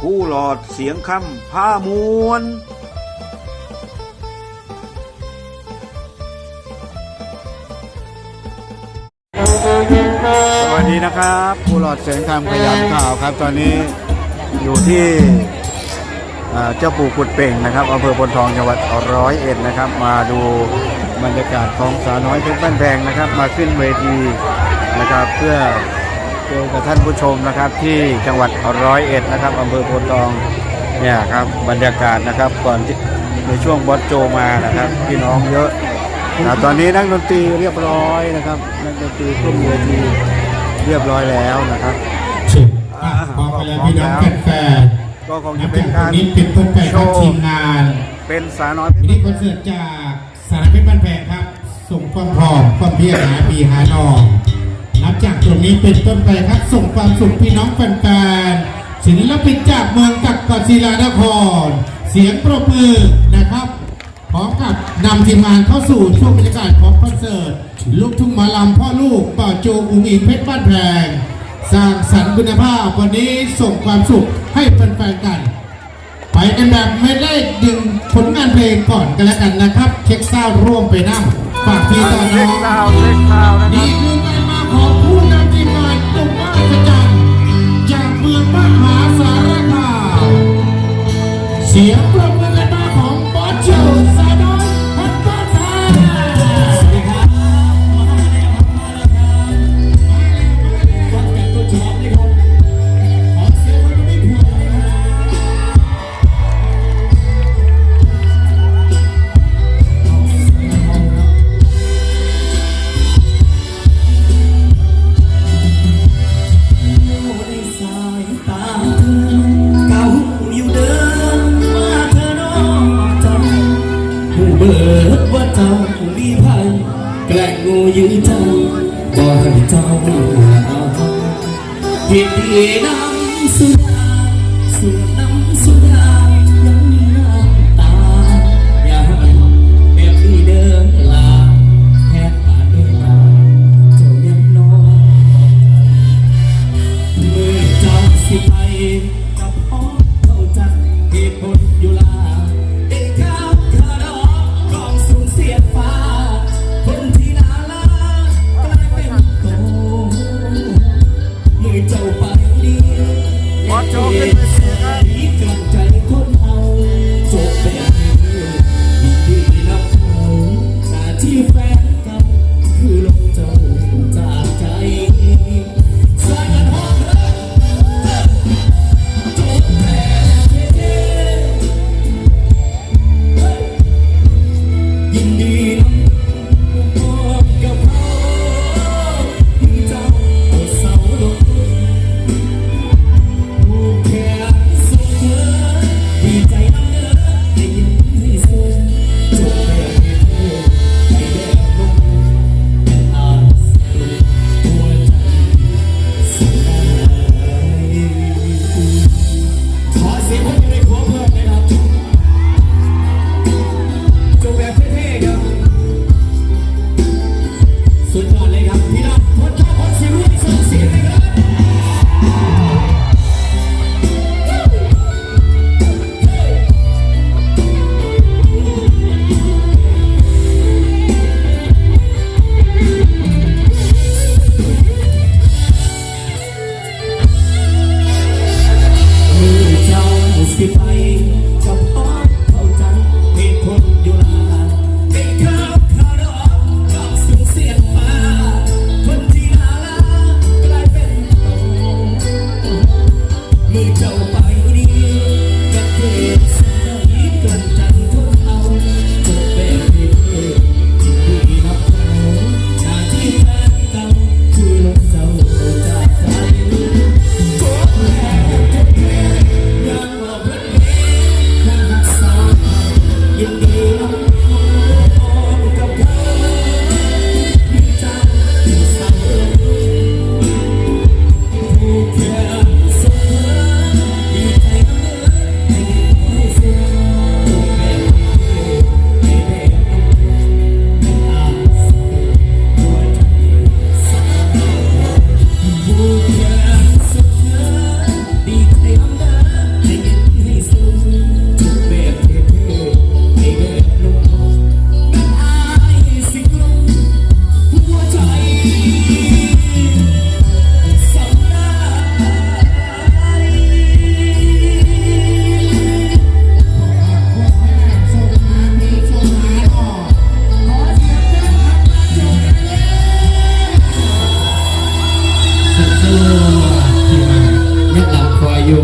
ผู้หลอดเสียงคำผ้ามวลสวัสดีนะครับผู้หลอดเสียงคำขยำข่าวครับ ตอนนี้อยู่ที่เอ่อเจ้าปู่กุดเป่งนะครับอำเภอพลทองจังหวัดร้อยเอ็ดนะครับ มาดูบรรยากาศของสาวน้อยเพชรบ้านแพงนะครับ มาขึ้นเวทีนะครับ เพื่อ เจอกับท่านผู้ชมนะครับที่จังหวัดร้อยเอ็ดนะครับอำเภอพลทองเนี่ยครับบรรยากาศนะครับก่อนที่ในช่วงบอสโจมานะครับพี่น้องเยอะนะตอนนี้นักดนตรีเรียบร้อยนะครับนักดนตรีขึ้นเวทีเรียบร้อยแล้วนะครับสิบอะพร้อมไปแล้วพี่น้องแฟนก็คงๆนัจะบเป็จานกตรกางรนี้เป็นต้นไปโชครับว์ทีมงาน เป็นสาวน้อยมินิคอนเสิร์ตจากสารพิษบ้านแพงครับ ส่งความพร้อมความเพียรหาปีหาลอง นับ จากตรงนี้เป็นต้นไปครับส่งความสุขพี่น้องแฟนๆศิลปินจากเมืองกักกศิลานคร เสียงปรบมือนะครับพร้อมกับนำทีมงานเข้าสู่ช่วงบรรยากาศของคอนเสิร์ตลูกทุ่งหมาลำพ่อลูกป่าโจอุงอิงเพชรบ้านแพงสร้างสรรค์คุณภาพวันนี้ส่งความสุขให้แฟนๆกัน ไปกันแบบไม่ได้ดึงผลงานเพลงก่อนกันแล้วกันนะครับ เช็คซาวด์ร่วมไปนั่งฝากพี่ต่อเช็น้คองซาวด์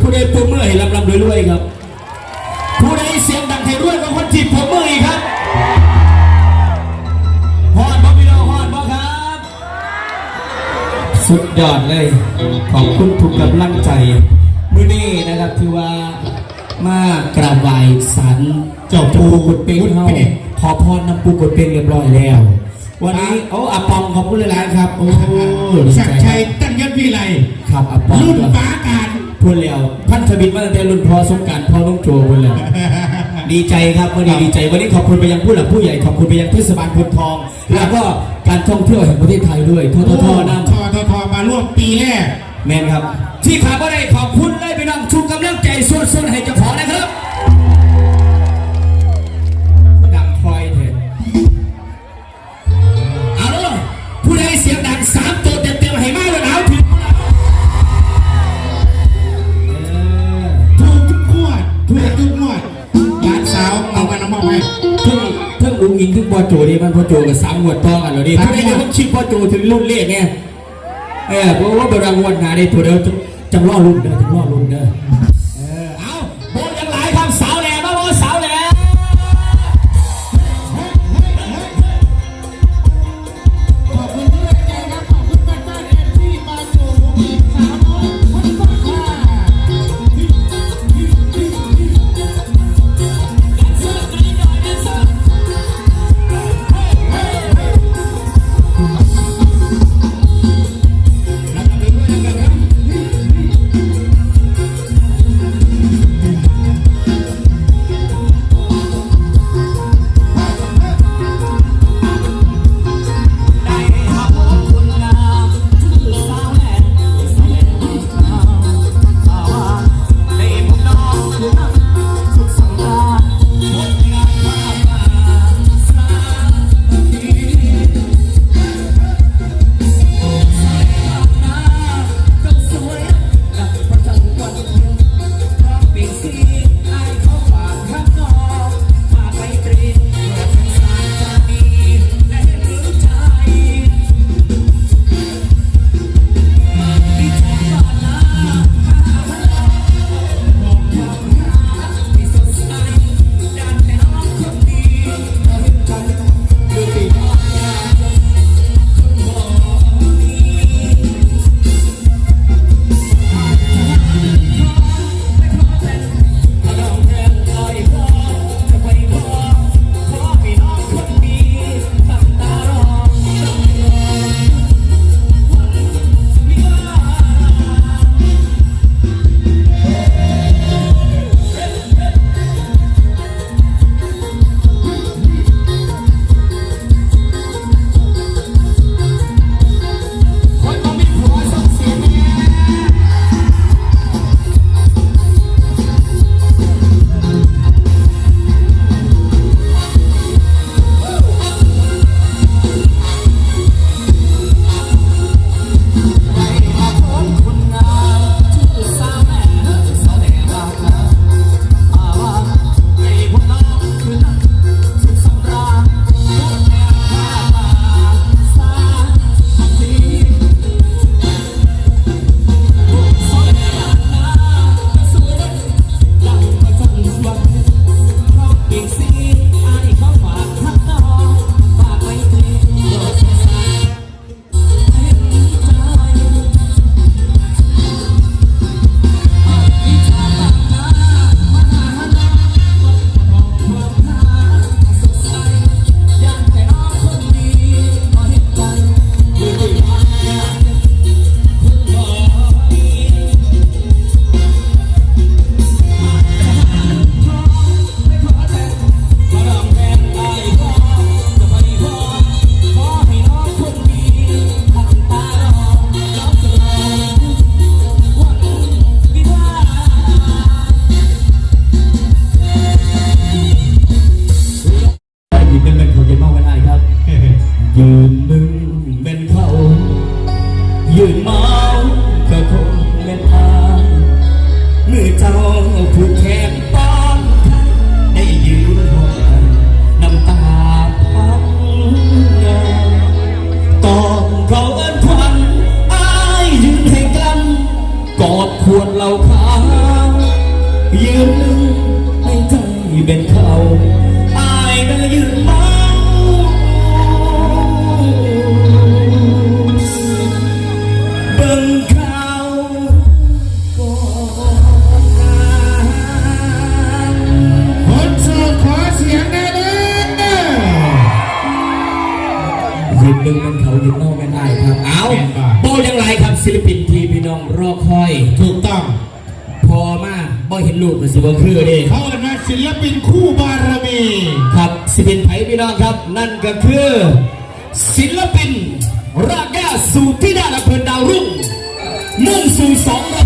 ผู้ใดปรบมือให้ลำลำรวยๆครับ ผู้ใดเสียงดังให้รวยกว่าคนจีบผมมืออีกครับฮอดบ่พี่น้องฮอดบ่ครับ สุดยอดเลย ขอบคุณทุกกำลังใจ มื้อนี้นะครับถือว่ามากราบไหว้สารเจ้าปูกุดเป็งเฮาขอพรนำปูกุดเป็งเรียบร้อยแล้ว วันนี้โอ้อาปองขอบคุณหลายๆครับ โอ้ดีศักใจดิ์คชัรัยบตั้งยศวิไลครับอาปองรุ่นด้วยป้าการ พูดแล้วพันธมิตรมาตั้งแต่รุ่นพอสงกรารพอน้องโจพูดแล้วดีใจครับวันนี้ดีใจวันนี้ขอบคุณไปยังผู้หลักผู้ใหญ่ขอบคุณไปยังเทศบาลพนทอง แล้วก็การท่องเที่ยวแห่งประเทศไทยด้วยทททนทอทอทอมาร่วมปีแรกำแมนครับ ที่ขาบ่ได้ขอบคุณเลยพี่น้องชูกำลังใจส่วนๆให้เจ้าของ กันน้ำมองไปเพิ่งเพิ่งอุ้งอิงถึงปอโจดีมันปอโจกับสามหัวดต่อกันแล้วดิสามทุกหัวดทีจะต้องชิปปอโจถึงรุ่นเลขไงเออเพราะว่าเวลางวดหนาได้ตัวเดียวจังล่อรุ่นเด้อจังล่อรุ่น เมาก็คงเป็นทางเมื่อเจ้าผู หนึ่งมันเขาหยุดนอกไม่ได้ครับเอาโบยังไรครับศิลปินที่พี่น้องรอคอย ถูกต้อง พอมากบ่เห็นลูกก็สิบ่คือเด้เขาเรียกว่าศิลปินคู่บารมีครับสิเป็นไผพี่น้องครับ นั่นก็คือ ศิลปินรากแก้สู่ที่ด้านอำเภอดาวรุ่งมุ่งสู่สองรางวัลลูกทุ่ง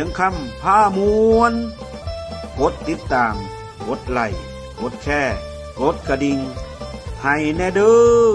สียงคำผ้ามวน กดติดตาม กดไลค์กดแชร์ กดกระดิ่งให้แน่เด้อ